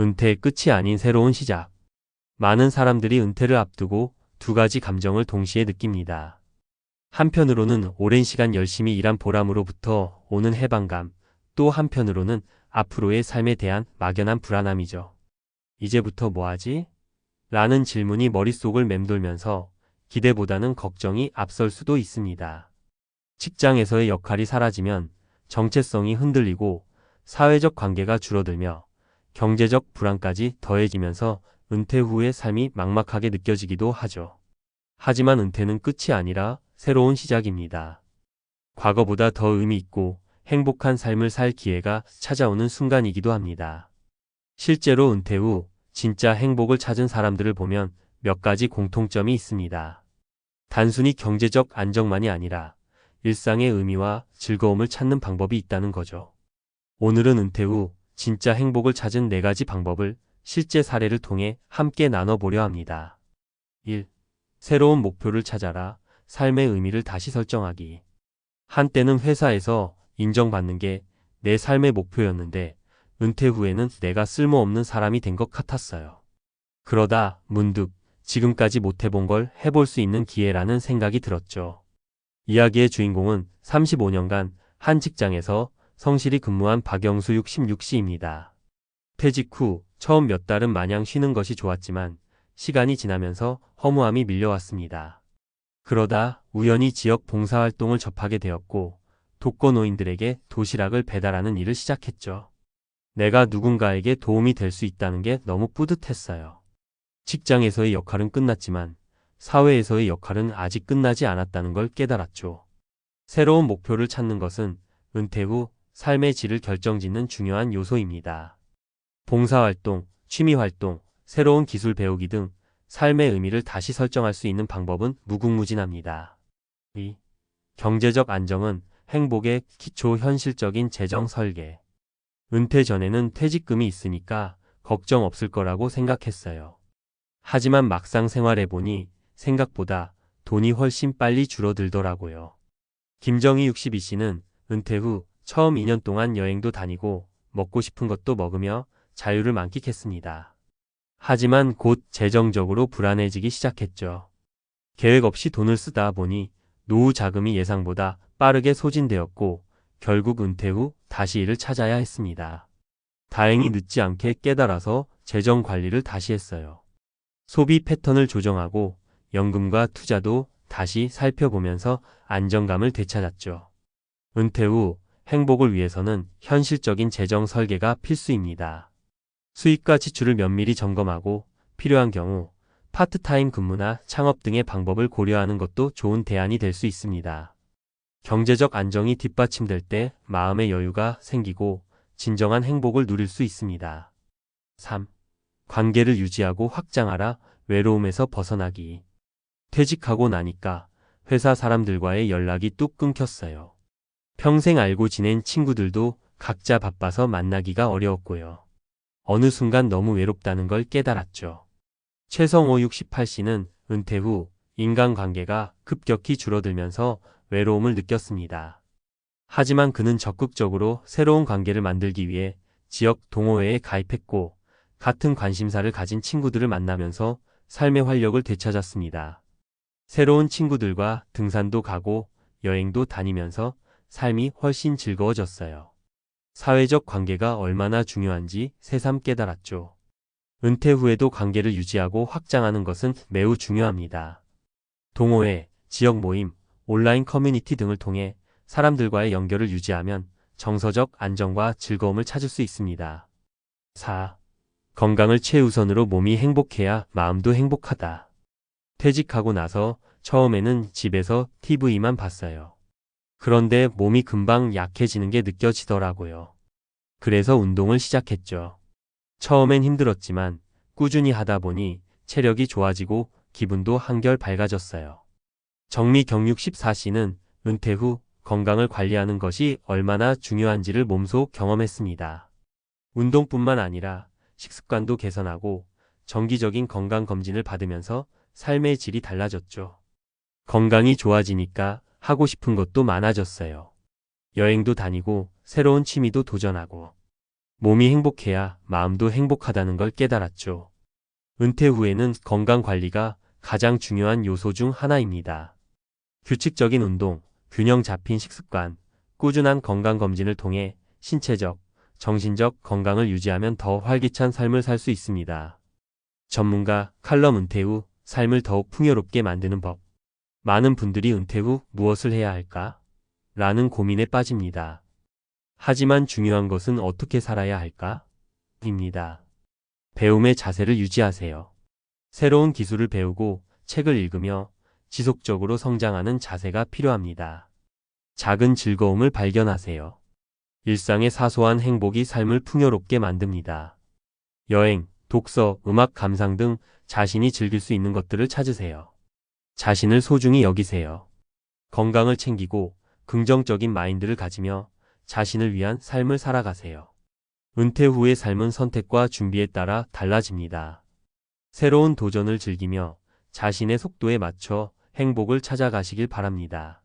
은퇴의 끝이 아닌 새로운 시작. 많은 사람들이 은퇴를 앞두고 두 가지 감정을 동시에 느낍니다. 한편으로는 오랜 시간 열심히 일한 보람으로부터 오는 해방감, 또 한편으로는 앞으로의 삶에 대한 막연한 불안함이죠. 이제부터 뭐 하지? 라는 질문이 머릿속을 맴돌면서 기대보다는 걱정이 앞설 수도 있습니다. 직장에서의 역할이 사라지면 정체성이 흔들리고 사회적 관계가 줄어들며 경제적 불안까지 더해지면서 은퇴 후의 삶이 막막하게 느껴지기도 하죠. 하지만 은퇴는 끝이 아니라 새로운 시작입니다. 과거보다 더 의미 있고 행복한 삶을 살 기회가 찾아오는 순간이기도 합니다. 실제로 은퇴 후 진짜 행복을 찾은 사람들을 보면 몇 가지 공통점이 있습니다. 단순히 경제적 안정만이 아니라 일상의 의미와 즐거움을 찾는 방법이 있다는 거죠. 오늘은 은퇴 후 진짜 행복을 찾은 네 가지 방법을 실제 사례를 통해 함께 나눠보려 합니다. 1. 새로운 목표를 찾아라. 삶의 의미를 다시 설정하기. 한때는 회사에서 인정받는 게 내 삶의 목표였는데 은퇴 후에는 내가 쓸모없는 사람이 된 것 같았어요. 그러다 문득 지금까지 못해본 걸 해볼 수 있는 기회라는 생각이 들었죠. 이야기의 주인공은 35년간 한 직장에서 성실히 근무한 박영수 66씨입니다. 퇴직 후 처음 몇 달은 마냥 쉬는 것이 좋았지만 시간이 지나면서 허무함이 밀려왔습니다. 그러다 우연히 지역 봉사활동을 접하게 되었고 독거노인들에게 도시락을 배달하는 일을 시작했죠. 내가 누군가에게 도움이 될 수 있다는 게 너무 뿌듯했어요. 직장에서의 역할은 끝났지만 사회에서의 역할은 아직 끝나지 않았다는 걸 깨달았죠. 새로운 목표를 찾는 것은 은퇴 후 삶의 질을 결정짓는 중요한 요소입니다. 봉사활동, 취미활동, 새로운 기술 배우기 등 삶의 의미를 다시 설정할 수 있는 방법은 무궁무진합니다. 2. 경제적 안정은 행복의 기초 현실적인 재정 설계. 은퇴 전에는 퇴직금이 있으니까 걱정 없을 거라고 생각했어요. 하지만 막상 생활해보니 생각보다 돈이 훨씬 빨리 줄어들더라고요. 김정희 62씨는 은퇴 후 처음 2년 동안 여행도 다니고 먹고 싶은 것도 먹으며 자유를 만끽했습니다. 하지만 곧 재정적으로 불안해지기 시작했죠. 계획 없이 돈을 쓰다 보니 노후 자금이 예상보다 빠르게 소진되었고 결국 은퇴 후 다시 일을 찾아야 했습니다. 다행히 늦지 않게 깨달아서 재정 관리를 다시 했어요. 소비 패턴을 조정하고 연금과 투자도 다시 살펴보면서 안정감을 되찾았죠. 은퇴 후 행복을 위해서는 현실적인 재정 설계가 필수입니다. 수입과 지출을 면밀히 점검하고 필요한 경우 파트타임 근무나 창업 등의 방법을 고려하는 것도 좋은 대안이 될 수 있습니다. 경제적 안정이 뒷받침될 때 마음의 여유가 생기고 진정한 행복을 누릴 수 있습니다. 3. 관계를 유지하고 확장하라 외로움에서 벗어나기. 퇴직하고 나니까 회사 사람들과의 연락이 뚝 끊겼어요. 평생 알고 지낸 친구들도 각자 바빠서 만나기가 어려웠고요. 어느 순간 너무 외롭다는 걸 깨달았죠. 최성호 68씨는 은퇴 후 인간관계가 급격히 줄어들면서 외로움을 느꼈습니다. 하지만 그는 적극적으로 새로운 관계를 만들기 위해 지역 동호회에 가입했고 같은 관심사를 가진 친구들을 만나면서 삶의 활력을 되찾았습니다. 새로운 친구들과 등산도 가고 여행도 다니면서 삶이 훨씬 즐거워졌어요. 사회적 관계가 얼마나 중요한지 새삼 깨달았죠. 은퇴 후에도 관계를 유지하고 확장하는 것은 매우 중요합니다. 동호회, 지역 모임, 온라인 커뮤니티 등을 통해 사람들과의 연결을 유지하면 정서적 안정과 즐거움을 찾을 수 있습니다. 4. 건강을 최우선으로 몸이 행복해야 마음도 행복하다. 퇴직하고 나서 처음에는 집에서 TV만 봤어요. 그런데 몸이 금방 약해지는 게 느껴지더라고요. 그래서 운동을 시작했죠. 처음엔 힘들었지만 꾸준히 하다 보니 체력이 좋아지고 기분도 한결 밝아졌어요. 정미 경육 14씨는 은퇴 후 건강을 관리하는 것이 얼마나 중요한지를 몸소 경험했습니다. 운동뿐만 아니라 식습관도 개선하고 정기적인 건강검진을 받으면서 삶의 질이 달라졌죠. 건강이 좋아지니까 하고 싶은 것도 많아졌어요. 여행도 다니고 새로운 취미도 도전하고 몸이 행복해야 마음도 행복하다는 걸 깨달았죠. 은퇴 후에는 건강 관리가 가장 중요한 요소 중 하나입니다. 규칙적인 운동, 균형 잡힌 식습관, 꾸준한 건강검진을 통해 신체적, 정신적 건강을 유지하면 더 활기찬 삶을 살 수 있습니다. 전문가 칼럼 은퇴 후 삶을 더욱 풍요롭게 만드는 법. 많은 분들이 은퇴 후 무엇을 해야 할까? 라는 고민에 빠집니다. 하지만 중요한 것은 어떻게 살아야 할까? 입니다. 배움의 자세를 유지하세요. 새로운 기술을 배우고 책을 읽으며 지속적으로 성장하는 자세가 필요합니다. 작은 즐거움을 발견하세요. 일상의 사소한 행복이 삶을 풍요롭게 만듭니다. 여행, 독서, 음악 감상 등 자신이 즐길 수 있는 것들을 찾으세요. 자신을 소중히 여기세요. 건강을 챙기고 긍정적인 마인드를 가지며 자신을 위한 삶을 살아가세요. 은퇴 후의 삶은 선택과 준비에 따라 달라집니다. 새로운 도전을 즐기며 자신의 속도에 맞춰 행복을 찾아가시길 바랍니다.